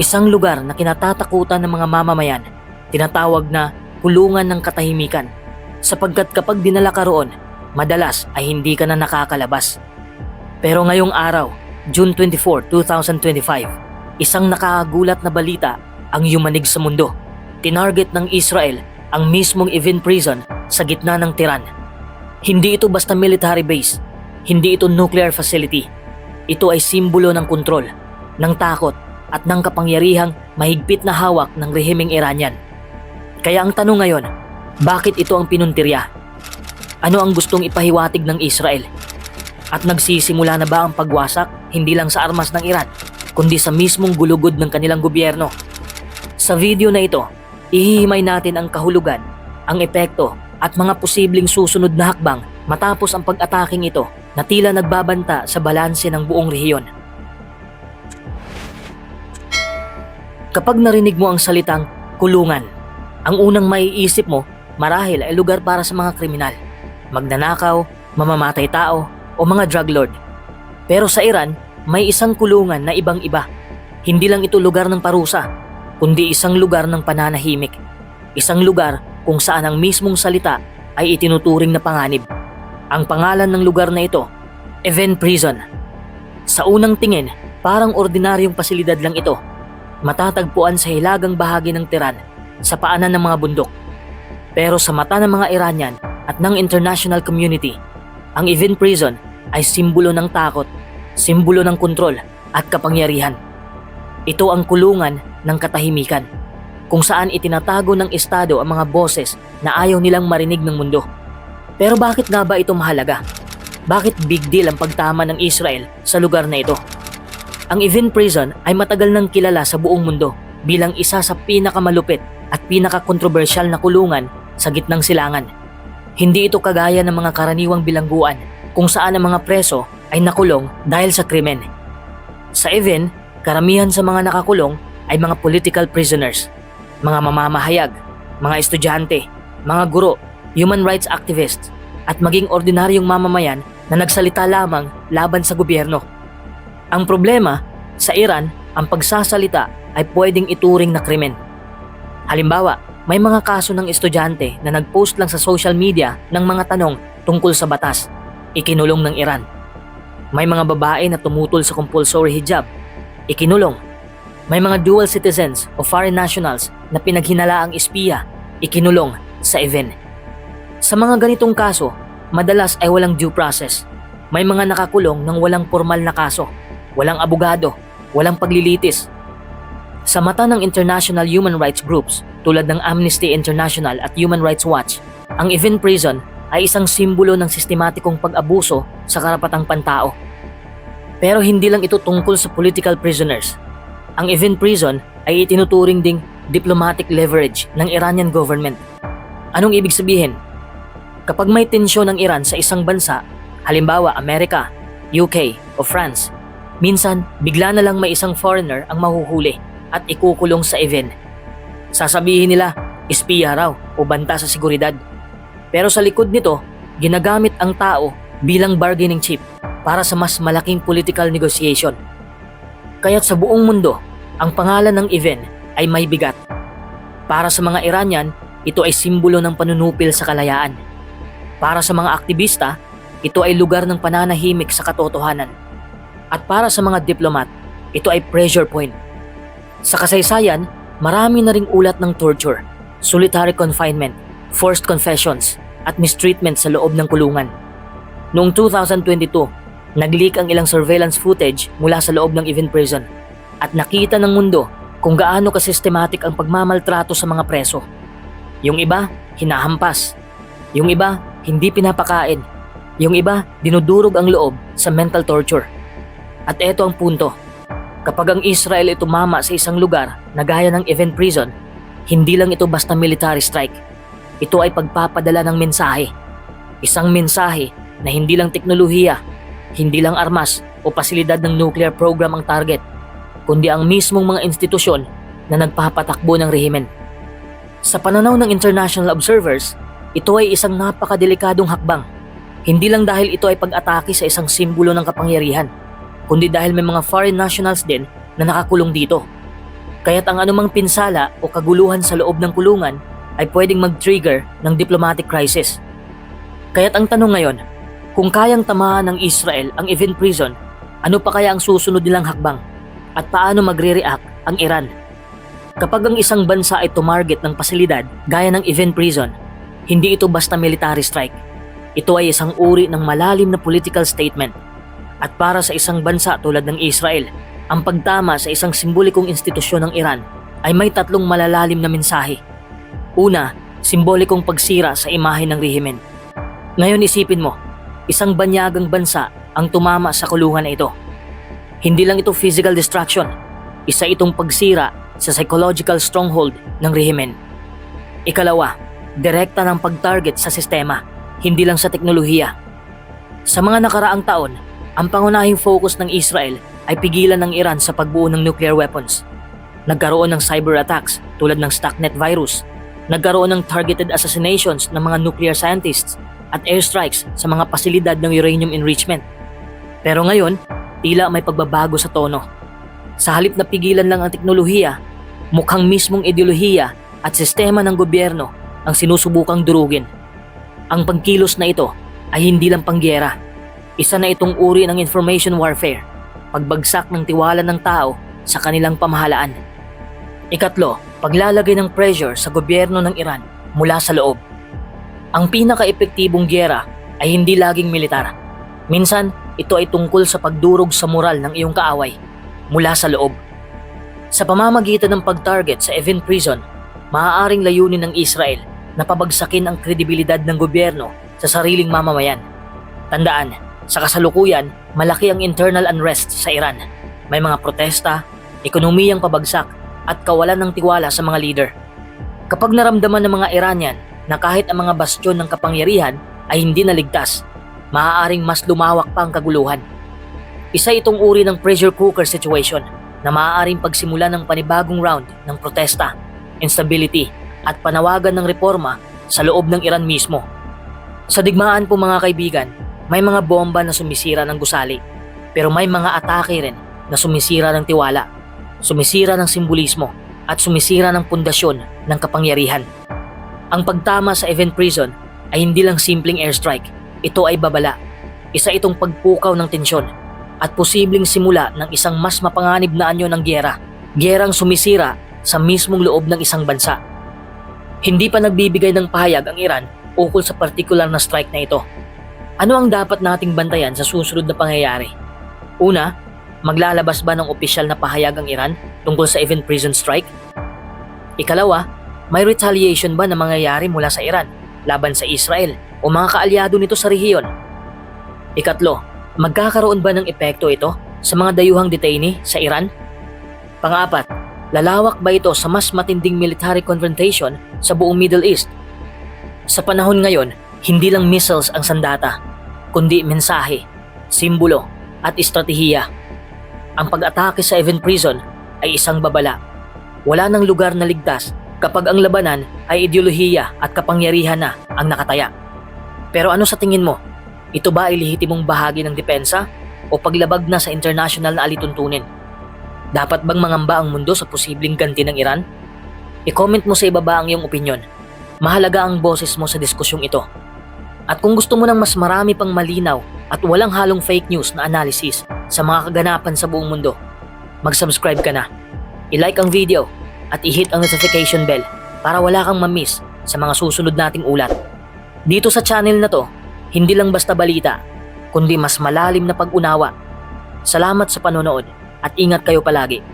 Isang lugar na kinatatakutan ng mga mamamayan, tinatawag na kulungan ng katahimikan. Sapagkat kapag dinala ka roon, madalas ay hindi ka na nakakalabas. Pero ngayong araw, June 24, 2025, isang nakakagulat na balita ang yumanig sa mundo. Tinarget ng Israel ang mismong Evin Prison sa gitna ng Tiran. Hindi ito basta military base, hindi ito nuclear facility. Ito ay simbolo ng kontrol, ng takot at ng kapangyarihang mahigpit na hawak ng rehimeng Iranian. Kaya ang tanong ngayon, bakit ito ang pinuntirya? Ano ang gustong ipahiwatig ng Israel? At nagsisimula na ba ang pagwasak hindi lang sa armas ng Iran, kundi sa mismong gulugod ng kanilang gobyerno? Sa video na ito, ihihimay natin ang kahulugan, ang epekto at mga posibleng susunod na hakbang matapos ang pag-ataking ito na tila nagbabanta sa balanse ng buong rehiyon. Kapag narinig mo ang salitang kulungan, ang unang maiisip mo marahil ay lugar para sa mga kriminal, magnanakaw, mamamatay tao o mga drug lord. Pero sa Iran, may isang kulungan na ibang-iba. Hindi lang ito lugar ng parusa, kundi isang lugar ng pananahimik. Isang lugar kung saan ang mismong salita ay itinuturing na panganib. Ang pangalan ng lugar na ito, Event Prison. Sa unang tingin, parang ordinaryong pasilidad lang ito. Matatagpuan sa hilagang bahagi ng Tiran, sa paanan ng mga bundok. Pero sa mata ng mga Iranian at ng international community, ang Evin Prison ay simbolo ng takot, simbolo ng kontrol at kapangyarihan. Ito ang kulungan ng katahimikan, kung saan itinatago ng Estado ang mga boses na ayaw nilang marinig ng mundo. Pero bakit nga ba ito mahalaga? Bakit big deal ang pagtama ng Israel sa lugar na ito? Ang Evin Prison ay matagal nang kilala sa buong mundo bilang isa sa pinakamalupit at pinakakontrobersyal na kulungan sa gitnang silangan. Hindi ito kagaya ng mga karaniwang bilangguan kung saan ang mga preso ay nakulong dahil sa krimen. Sa Evin, karamihan sa mga nakakulong ay mga political prisoners, mga mamamahayag, mga estudyante, mga guro, human rights activists, at maging ordinaryong mamamayan na nagsalita lamang laban sa gobyerno. Ang problema, sa Iran, ang pagsasalita ay pwedeng ituring na krimen. Halimbawa, may mga kaso ng estudyante na nagpost lang sa social media ng mga tanong tungkol sa batas, ikinulong ng Iran. May mga babae na tumutol sa compulsory hijab, ikinulong. May mga dual citizens o foreign nationals na pinaghinalaang espiya, ikinulong sa event. Sa mga ganitong kaso, madalas ay walang due process. May mga nakakulong ng walang formal na kaso, walang abogado, walang paglilitis. Sa mata ng international human rights groups tulad ng Amnesty International at Human Rights Watch, ang Evin Prison ay isang simbolo ng sistematikong pag-abuso sa karapatang pantao. Pero hindi lang ito tungkol sa political prisoners. Ang Evin Prison ay itinuturing ding diplomatic leverage ng Iranian government. Anong ibig sabihin? Kapag may tensyon ng Iran sa isang bansa, halimbawa Amerika, UK o France, minsan bigla na lang may isang foreigner ang mahuhuli at ikukulong sa event. Sasabihin nila, espiya raw o banta sa seguridad. Pero sa likod nito, ginagamit ang tao bilang bargaining chip para sa mas malaking political negotiation. Kaya't sa buong mundo, ang pangalan ng event ay may bigat. Para sa mga Iranian, ito ay simbolo ng panunupil sa kalayaan. Para sa mga aktivista, ito ay lugar ng pananahimik sa katotohanan. At para sa mga diplomat, ito ay pressure point. Sa kasaysayan, marami na ring ulat ng torture, solitary confinement, forced confessions, at mistreatment sa loob ng kulungan. Noong 2022, nag-leak ang ilang surveillance footage mula sa loob ng Evin Prison at nakita ng mundo kung gaano kasistematic ang pagmamaltrato sa mga preso. Yung iba, hinahampas. Yung iba, hindi pinapakain. Yung iba, dinudurog ang loob sa mental torture. At eto ang punto. Kapag ang Israel ay tumama sa isang lugar na gaya ng event prison, hindi lang ito basta military strike. Ito ay pagpapadala ng mensahe. Isang mensahe na hindi lang teknolohiya, hindi lang armas o pasilidad ng nuclear program ang target, kundi ang mismong mga institusyon na nagpapatakbo ng rehimen. Sa pananaw ng international observers, ito ay isang napakadelikadong hakbang. Hindi lang dahil ito ay pag-atake sa isang simbolo ng kapangyarihan, kundi dahil may mga foreign nationals din na nakakulong dito. Kaya't ang anumang pinsala o kaguluhan sa loob ng kulungan ay pwedeng mag-trigger ng diplomatic crisis. Kaya't ang tanong ngayon, kung kayang tamaan ng Israel ang event prison, ano pa kaya ang susunod nilang hakbang? At paano magre-react ang Iran? Kapag ang isang bansa ay tumarget ng pasilidad gaya ng event prison, hindi ito basta military strike. Ito ay isang uri ng malalim na political statement. At para sa isang bansa tulad ng Israel, ang pagtama sa isang simbolikong institusyon ng Iran ay may tatlong malalalim na mensahe. Una, simbolikong pagsira sa imahe ng rehimen. Ngayon isipin mo, isang banyagang bansa ang tumama sa kulungan na ito. Hindi lang ito physical destruction, isa itong pagsira sa psychological stronghold ng rehimen. Ikalawa, direkta ng pag-target sa sistema, hindi lang sa teknolohiya. Sa mga nakaraang taon, ang pangunahing focus ng Israel ay pigilan ng Iran sa pagbuo ng nuclear weapons. Nagkaroon ng cyber attacks tulad ng Stuxnet virus. Nagkaroon ng targeted assassinations ng mga nuclear scientists at airstrikes sa mga pasilidad ng uranium enrichment. Pero ngayon, tila may pagbabago sa tono. Sa halip na pigilan lang ang teknolohiya, mukhang mismong ideolohiya at sistema ng gobyerno ang sinusubukang durugin. Ang pagkilos na ito ay hindi lang pangyera. Isa na itong uri ng information warfare, pagbagsak ng tiwala ng tao sa kanilang pamahalaan. Ikatlo, paglalagay ng pressure sa gobyerno ng Iran mula sa loob. Ang pinaka-epektibong gyera ay hindi laging militar. Minsan, ito ay tungkol sa pagdurog sa moral ng iyong kaaway mula sa loob. Sa pamamagitan ng pag-target sa event prison, maaaring layunin ng Israel na pabagsakin ang kredibilidad ng gobyerno sa sariling mamamayan. Tandaan, sa kasalukuyan, malaki ang internal unrest sa Iran. May mga protesta, ekonomiyang pabagsak, at kawalan ng tiwala sa mga leader. Kapag naramdaman ng mga Iranian na kahit ang mga bastyon ng kapangyarihan ay hindi naligtas, maaaring mas lumawak pa ang kaguluhan. Isa itong uri ng pressure cooker situation na maaaring pagsimula ng panibagong round ng protesta, instability at panawagan ng reforma sa loob ng Iran mismo. Sa digmaan po mga kaibigan, may mga bomba na sumisira ng gusali, pero may mga atake rin na sumisira ng tiwala, sumisira ng simbolismo at sumisira ng pundasyon ng kapangyarihan. Ang pagtama sa event prison ay hindi lang simpleng airstrike, ito ay babala. Isa itong pagpukaw ng tensyon at posibleng simula ng isang mas mapanganib na anyo ng gyera. Gyerang sumisira sa mismong loob ng isang bansa. Hindi pa nagbibigay ng pahayag ang Iran ukol sa partikular na strike na ito. Ano ang dapat nating bantayan sa susunod na pangyayari? Una, maglalabas ba ng opisyal na pahayag ang Iran tungkol sa event prison strike? Ikalawa, may retaliation ba na mangyayari mula sa Iran laban sa Israel o mga kaalyado nito sa rehiyon? Ikatlo, magkakaroon ba ng epekto ito sa mga dayuhang detainee sa Iran? Pangapat, lalawak ba ito sa mas matinding military confrontation sa buong Middle East? Sa panahon ngayon, hindi lang missiles ang sandata, kundi mensahe, simbolo at estratehiya. Ang pag-atake sa event prison ay isang babala. Wala nang lugar na ligtas kapag ang labanan ay ideolohiya at kapangyarihan na ang nakataya. Pero ano sa tingin mo? Ito ba ay lehitimong bahagi ng depensa o paglabag na sa international na alituntunin? Dapat bang mangamba ang mundo sa posibleng ganti ng Iran? I-comment mo sa ibaba ang iyong opinion. Mahalaga ang boses mo sa diskusyong ito. At kung gusto mo ng mas marami pang malinaw at walang halong fake news na analysis sa mga kaganapan sa buong mundo, mag-subscribe ka na. I-like ang video at i-hit ang notification bell para wala kang ma-miss sa mga susunod nating ulat. Dito sa channel na to, hindi lang basta balita, kundi mas malalim na pag-unawa. Salamat sa panonood at ingat kayo palagi.